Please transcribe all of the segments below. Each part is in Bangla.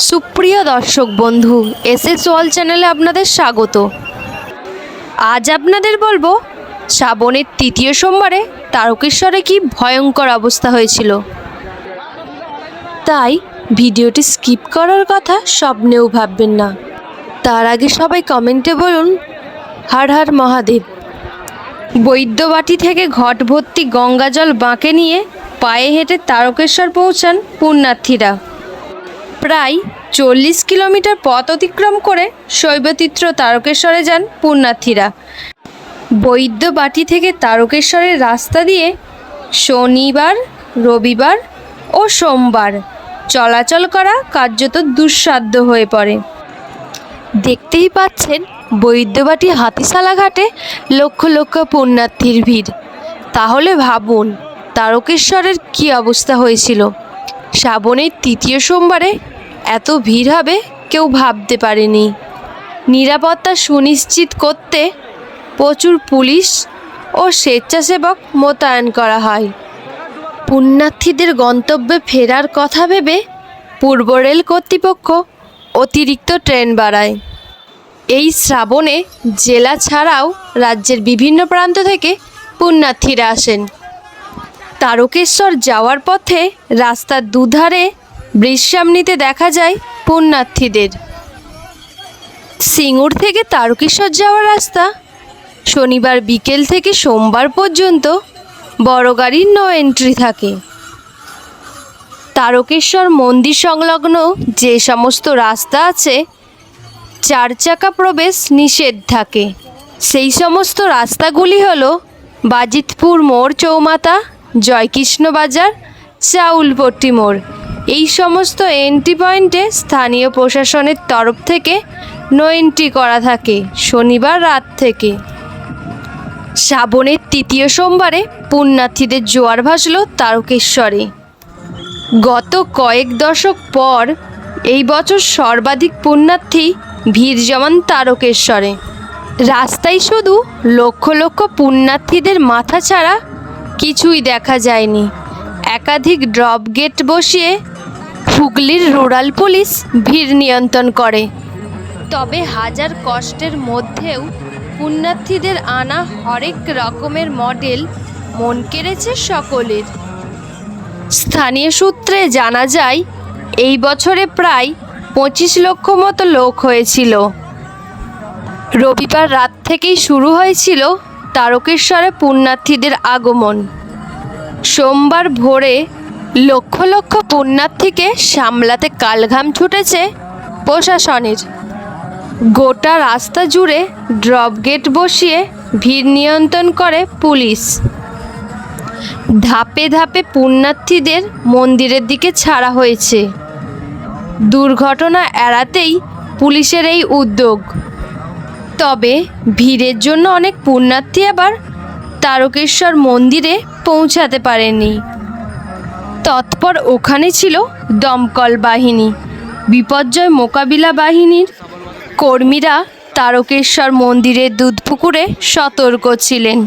সুপ্রিয় দর্শক বন্ধু এস এস ওয়াল চ্যানেলে আপনাদের স্বাগত। আজ আপনাদের বলব, শ্রাবণের তৃতীয় সোমবারে তারকেশ্বরে কি ভয়ঙ্কর অবস্থা হয়েছিল। তাই ভিডিওটি স্কিপ করার কথা স্বপ্নেও ভাববেন না। তার আগে সবাই কমেন্টে বলুন, হার হার মহাদেব। বৈদ্যবাটি থেকে ঘট ভর্তি গঙ্গাজল বাঁকে নিয়ে পায়ে হেঁটে তারকেশ্বর পৌঁছান পুণ্যার্থীরা। প্রায় চল্লিশ কিলোমিটার পথ অতিক্রম করে শৈবতীর্থ তারকেশ্বরে যান পুণ্যার্থীরা। বৈদ্যবাটি থেকে তারকেশ্বরের রাস্তা দিয়ে শনিবার, রবিবার ও সোমবার চলাচল করা কার্যত দুঃসাধ্য হয়ে পড়ে। দেখতেই পাচ্ছেন বৈদ্যবাটি হাতিশালা ঘাটে লক্ষ লক্ষ পুণ্যার্থীর ভিড়। তাহলে ভাবুন, তারকেশ্বরের কী অবস্থা হয়েছিল? শ্রাবণের তৃতীয় সোমবারে এত ভিড় হবে কেউ ভাবতে পারেনি। নিরাপত্তা সুনিশ্চিত করতে প্রচুর পুলিশ ও স্বেচ্ছাসেবক মোতায়েন করা হয়। পুণ্যার্থীদের গন্তব্যে ফেরার কথা ভেবে পূর্ব রেল কর্তৃপক্ষ অতিরিক্ত ট্রেন বাড়ায়। এই শ্রাবণে জেলা ছাড়াও রাজ্যের বিভিন্ন প্রান্ত থেকে পুণ্যার্থীরা আসেন। তারকেশ্বর যাওয়ার পথে রাস্তার দুধারে বৃষ্যামনিতে দেখা যায় পুণ্যার্থীদের। সিঙ্গুর থেকে তারকেশ্বর যাওয়ার রাস্তা, শনিবার বিকেল থেকে সোমবার পর্যন্ত বড় গাড়ির নো এন্ট্রি থাকে। তারকেশ্বর মন্দির সংলগ্ন যে সমস্ত রাস্তা আছে চার চাকা প্রবেশ নিষেধ থাকে। সেই সমস্ত রাস্তাগুলি হল বাজিতপুর মোড় চৌমাতা জয়কৃষ্ণ বাজার চাউলপট্টি মোড়। এই সমস্ত এন্ট্রি পয়েন্টে স্থানীয় প্রশাসনের তরফ থেকে নো এন্ট্রি করা থাকে শনিবার রাত থেকে। শ্রাবণের তৃতীয় সোমবারে পুণ্যার্থীদের জোয়ার ভাসল তারকেশ্বরে। গত কয়েক দশক পর এই বছর সর্বাধিক পুণ্যার্থী ভিড় জমান তারকেশ্বরে। রাস্তায় শুধু লক্ষ লক্ষ পুণ্যার্থীদের মাথা ছাড়া কিছুই দেখা যায়নি। একাধিক ড্রপ গেট বসিয়ে হুগলির রুরাল পুলিশ ভিড় নিয়ন্ত্রণ করে। তবে হাজার কষ্টের মধ্যেও পুণ্যার্থীদের আনা হরেক রকমের মডেল মন কেড়েছে সকলের। স্থানীয় সূত্রে জানা যায়, এই বছরে প্রায় পঁচিশ লক্ষ মতো লোক হয়েছিল। রবিবার রাত থেকেই শুরু হয়েছিল তারকেশ্বরে পুণ্যার্থীদের আগমন। সোমবার ভোরে লক্ষ লক্ষ পুণ্যার্থীকে সামলাতে কালঘাম ছুটেছে প্রশাসনের। গোটা রাস্তা জুড়ে ড্রপ গেট বসিয়ে ভিড় নিয়ন্ত্রণ করে পুলিশ। ধাপে ধাপে পুণ্যার্থীদের মন্দিরের দিকে ছাড়া হয়েছে। দুর্ঘটনা এড়াতেই পুলিশের এই উদ্যোগ। তবে ভিড়ের জন্য অনেক পুণ্যার্থী আবার তারকেশ্বর মন্দিরে পৌঁছাতে পারেনি। তৎপর ওখানে ছিল দমকল বাহিনী। বিপর্যয় মোকাবিলা বাহিনীর কর্মীরা তারকেশ্বর মন্দিরের দুধপুকুরে সতর্ক ছিলেন।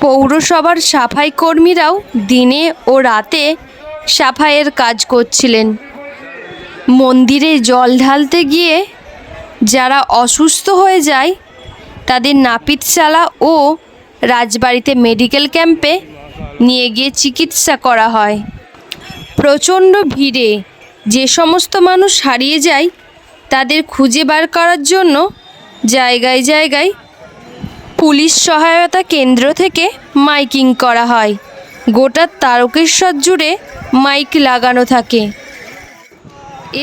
পৌরসভার সাফাই কর্মীরাও দিনে ও রাতে সাফাইয়ের কাজ করছিলেন। মন্দিরে জল ঢালতে গিয়ে যারা অসুস্থ হয়ে যায়, তাদের নাপিতশালা ও রাজবাড়িতে মেডিকেল ক্যাম্পে নিয়ে গিয়ে চিকিৎসা করা হয়। প্রচণ্ড ভিড়ে যে সমস্ত মানুষ হারিয়ে যায়, তাদের খুঁজে বার করার জন্য জায়গায় জায়গায় পুলিশ সহায়তা কেন্দ্র থেকে মাইকিং করা হয়। গোটা তারকেশ্বর জুড়ে মাইক লাগানো থাকে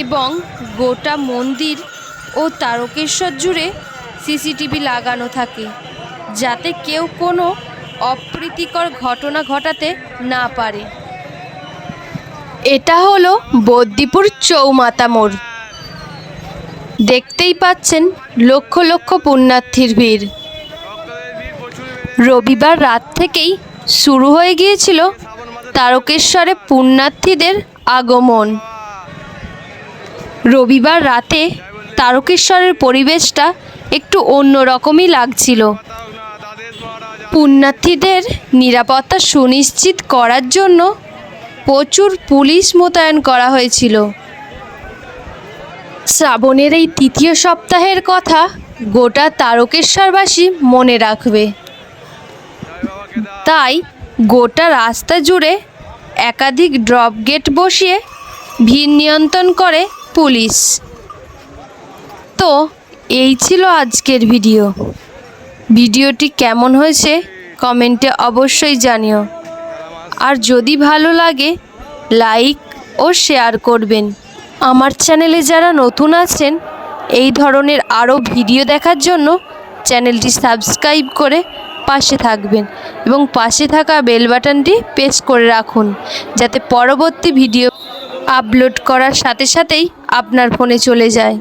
এবং গোটা মন্দির ও তারকেশ্বর জুড়ে সিসিটিভি লাগানো থাকে যাতে কেউ কোনো অপ্রীতিকর ঘটনা ঘটাতে না পারে। এটা হলো বদ্যিপুর চৌমাতা মোড়। দেখতেই পাচ্ছেন লক্ষ লক্ষ পুণ্যার্থীর ভিড়। রবিবার রাত থেকেই শুরু হয়ে গিয়েছিল তারকেশ্বরে পুণ্যার্থীদের আগমন। রবিবার রাতে তারকেশ্বরের পরিবেশটা একটু অন্যরকমই লাগছিল। পুণ্যার্থীদের নিরাপত্তা সুনিশ্চিত করার জন্য প্রচুর পুলিশ মোতায়েন করা হয়েছিল। শ্রাবণের এই তৃতীয় সপ্তাহের কথা গোটা তারকেশ্বরবাসী মনে রাখবে। তাই গোটা রাস্তা জুড়ে একাধিক ড্রপ গেট বসিয়ে ভিড় নিয়ন্ত্রণ করে পুলিশ। তো এই ছিল আজকের ভিডিও। ভিডিওটি কেমন হয়েছে কমেন্টে অবশ্যই জানিও। আর যদি ভালো লাগে লাইক ও শেয়ার করবেন। আমার চ্যানেলে যারা নতুন আছেন, এই ধরনের আরও ভিডিও দেখার জন্য চ্যানেলটি সাবস্ক্রাইব করে পাশে থাকবেন এবং পাশে থাকা বেল বাটনটি প্রেস করে রাখুন, যাতে পরবর্তী ভিডিও আপলোড করার সাথে সাথেই আপনার ফোনে চলে যায়।